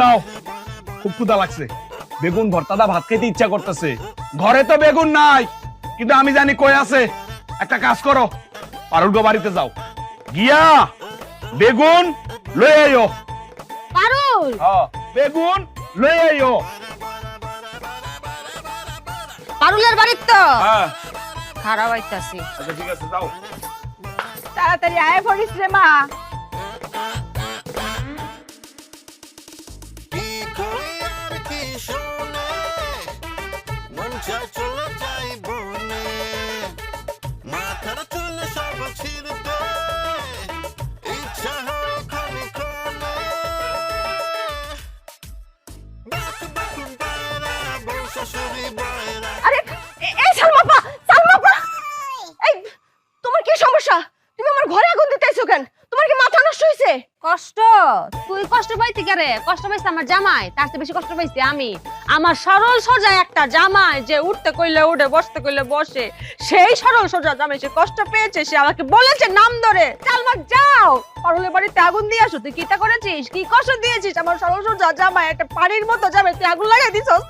দাও খুব ক্ষুধা লাগছে। বেগুন ভর্তাদা ভাত খেতে ইচ্ছা করতেছে। ঘরে তো বেগুন নাই কিন্তু আমি জানি কই আছে। একটা কাজ করো পারুল গো বাড়িতে যাও। গিয়া বেগুন লয়ে আইও। পারুল! হ্যাঁ, বেগুন লয়ে আইও। পারুলের বাড়ির তো? হ্যাঁ। খারাপ আইতাছি আচ্ছা ঠিক আছে যাও। তাড়াতাড়ি আয় পড়িস রে মা আর কি শুনে? মন চলে যাই তুই কষ্ট পাইতি কে রে কষ্ট পাইছে আমার জামাই তার চেয়ে বেশি কষ্ট পাইছি আমি। আমার সরল সোজা একটা জামাই যে উঠতে কইলে উঠে বসতে কইলে বসে। সেই সরল সোজা জামাই সে কষ্ট পেয়েছে সে আমাকে বলেছে নাম ধরে চালমাক যাও! পারুলের বাড়িতে আগুন দিয়ে আসো তুই কিটা করেছিস? কি কষ্ট দিয়েছিস? আমার সরল সোজা জামাই একটা পানির মতো জামাই তুই আগুন লাগাই দিছস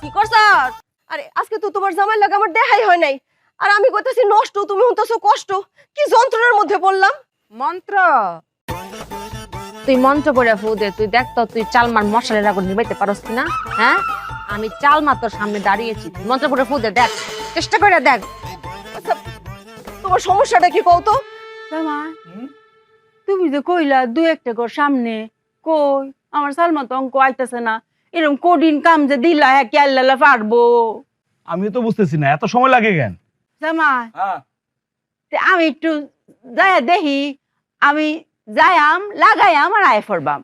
কি করছস আরে আজকে তো তোমার জামাই লাগা আমার দেখাই হয় নাই। আর আমি কইতাছি নষ্ট তুমি হইতাছো কষ্ট? কি যন্ত্রণার মধ্যে পড়লাম? মন্ত্র? তুই মন্ত্র পড়ে ফু দে তুই দেখ তো তুই চালমার মশালের আগুন নিবাইতে পারস কিনা হ্যাঁ? আমি চালমা তোর সামনে দাঁড়িয়েছি তুই মন্ত্র পড়ে ফু দে দেখ চেষ্টা করে দেখ। আচ্ছা তোমার সমস্যাটা কি কও তো? জামাই তুমি যে কইলা দু একটা ঘর সামনে কই আমার সালমা তো অঙ্ক আইতাছে না এরকম কঠিন কাম যে দিলা হ্যাঁ কি আল্লাহ পারব? আমি তো বুঝতেছি না এত সময় লাগে কেন? জামাই হ্যাঁ। আমি একটু যায়া দেখি আমি যায়াম লাগায়াম আর আয় ফরবাম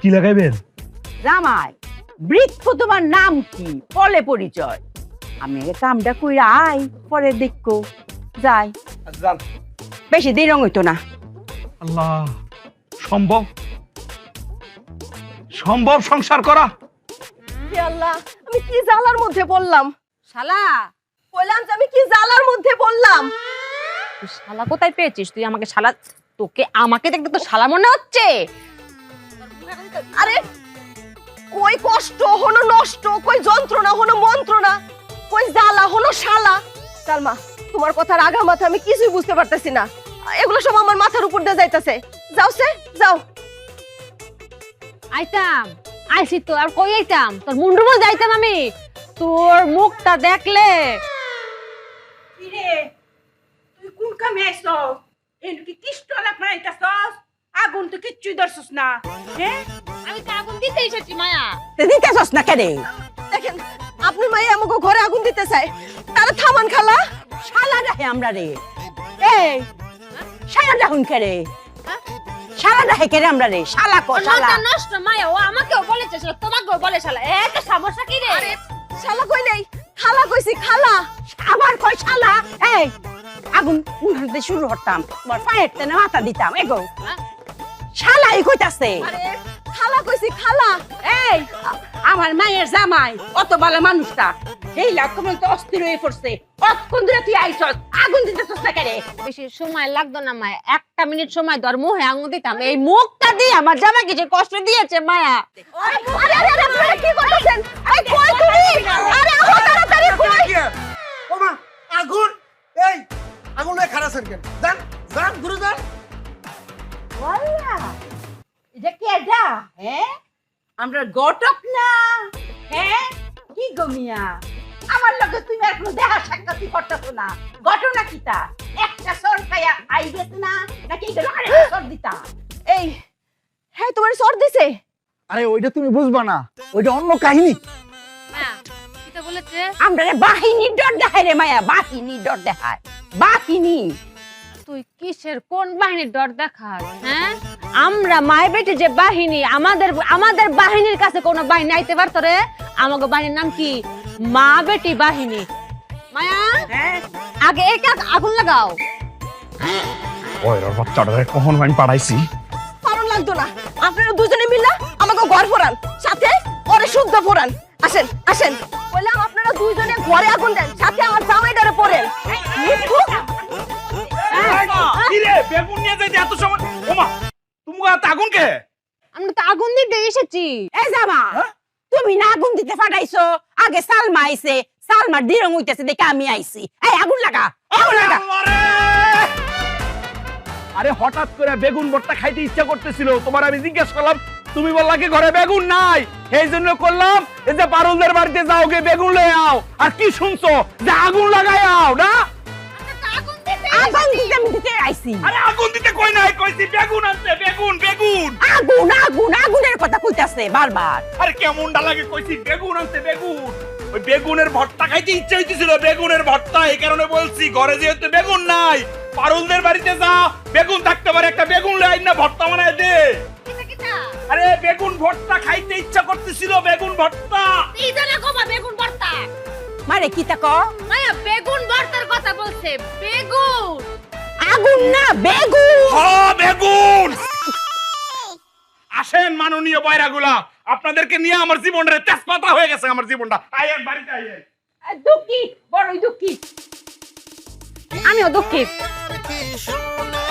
কি লাগাইবেন? জামাই বৃক্ষ তোমার নাম কি? পলে পরিচয়। আমি আগে কামটা কইরা আই পরে দেখো। যাই। আচ্ছা, যান। বেশি দেরি হইতো না। আল্লাহ সম্ভব? সম্ভব সংসার করা? হে আল্লাহ আমি কি জ্বালার মধ্যে পড়লাম? শালা কইলাম যে আমি কি জ্বালার মধ্যে পড়লাম? তুই শালা কোথায় পেয়েছিস? তুই আমাকে শালা তোকে আমাকে দেখতে তো শালা মনে হচ্ছে? আরে কই কষ্ট হনো নষ্ট কই যন্ত্রণা হনো মন্ত্রণা কই জ্বালা হনো শালা? সালমা তোমার কথার আগা মাথা আমি কিছুই বুঝতে পারতেছি না। এগুলো সব আমার মাথার উপর দিয়ে যাইতাছে। যাও সে যাও। আইতাম আইসি তো আর কই আইতাম? তোর মুন্ডু বল যাইতাম আমি। তোর মুখটা দেখলে। কিরে তুই কোন কামে আইছস এন কি কিষ্টলা পাইতাছস আগুন তো কিচ্ছুই ধরছস না। হ্যাঁ আমি তো আগুন দিতে এসেছি মায়া। তে দিতেছস না কেরে দেখেন আপনি মাই আমাকে ঘরে আগুন দিতে চায়। তারা থামান খালা। শালা রাহে আমরা রে। এই শালা রাহুন কেরে শালা রাহে কেরে আমরা রে? শালা কো শালা। নষ্ট মায়া। ও আমাকেও বলেছে শালা তোমাকেও বলে শালা। এত সমস্যা কি রে? শালা কই নাই? খালা কইছি খালা। আবার কই শালা? এই আগুন উনাতে শুরু করতাম। তোমার পায়ের তেনে মাথা দিতাম এগো? শালাই কইতাছে। খালা কইছি খালা। এই আমার মায়ের জামাই অত ভালো মানুষটা। এই লক্ষ্মণ তো অস্থির হয়ে পড়ছে। কতক্ষণ ধরে তুই আইছস আগুন দিতেছস না কেরে বেশি সময় লাগতো না মায়া। একটা মিনিট সময় ধর মুখে আঙুল দিতাম। এই মুখটা দিয়ে আমার জামাকে যে কষ্ট দিয়েছে মায়া। আরে আরে আরে আপনারা কি করতেছেন? এই কই তুমি? আরে আহো তাড়াতাড়ি কই? আগুন! কেন? যান যান ঘুরে যান। এটা কি এটা? হ্যাঁ? আমরা গটক না। হ্যাঁ? কি গমিয়া আমার লগে তুমি আর কোনো দেখা সাক্ষাৎই করতেছো না। ঘটনা কিতা একটা সর খাইয়া আই গেছে না? নাকি এগুলো আরেকটা সর দিতা? এই হ্যাঁ তোমার সর দিছে। আরে ওইটা তুমি বুঝবা না। ওইটা অন্য কাহিনী। বলেছে? আমরা রে বাহিনী ডর দেখায় রে মায়া বাহিনী ডর দেখায় বাহিনী। তুই কিসের কোন বাহিনীর ডর দেখাস হ্যাঁ? আমরা মায় বেটে যে বাহিনী আমাদের আমাদের বাহিনীর কাছে কোনো বাহিনী আইতে পারতো রে? আমাকে বাহিনীর নাম কি? মা বেটি বাহিনী। মায়া? হ্যাঁ। আগে একা আগুন লাগাও। ওই ওর বাচ্চাটারে কখন পাঠাইছি? পারন লাগতো না। আপনারা দুজনে মিলা আমাকে ঘর ফোরান সাথে ওরে শুদ্ধ ফোরান। আসেন আসেন। দুইজনে ঘরে আগুন দেন সাথে আমার জামাইটারে পড়েন মিঠু? কি রে বেগুন নিয়ে যাইতে এত সময়? ওমা তুমি এত আগুন কে? আমরা তো আগুন দিতে এসেছি। এই জামা তুমি না আগুন দিতে ফাটাইছো আগে সালমা আইছে সালমার দিরং হইতেছে দেখে আমি আইছি। এই আগুন লাগা আগুন লাগা। আরে! আরে হঠাৎ করে বেগুন ভর্তা খাইতে ইচ্ছা করতেছিল তোমার আমি জিজ্ঞেস করলাম তুমি বললা কি ঘরে বেগুন নাই? এই জন্য করলাম এই যে পারুলদের বাড়িতে যাও গে বেগুন লয়ে আও। আর কি শুনছো? যে আগুন লাগাই আও না? আগুন দিতে আমি দিতে আইছি। আরে আগুন দিতে কই নাই? কইছি বেগুন আনতে বেগুন বেগুন। আগুন আগুন আগুনের কথা কইতাছে বারবার। আরে কেমনটা লাগে? কইছি বেগুন আনতে বেগুন। ওই বেগুনের ভর্তা খাইতে ইচ্ছে হইতেছিল বেগুনের ভর্তা। এই কারণে বলছি ঘরে যেহেতু বেগুন নাই পারুলদের বাড়িতে যা বেগুন থাকতে পারে একটা বেগুন লাই না ভর্তা বানায় দে। ভর্তা খাইতে ইচ্ছা করতেছিল বেগুন ভর্তা। এই জানা কবা বেগুন ভর্তা। মারে কি তা তাক মায়া বেগুন ভর্তার কথা বলছে বেগুন। আগুন না বেগুন। হ বেগুন। আসেন মাননীয় বয়রাগুলা আপনাদেরকে নিয়ে আমার জীবনটা তেজপাতা হয়ে গেছে আমার জীবনটা। আইয়েন বাড়িতে আইয়েন দুঃখী বড়ই দুঃখী। আমিও শোনে?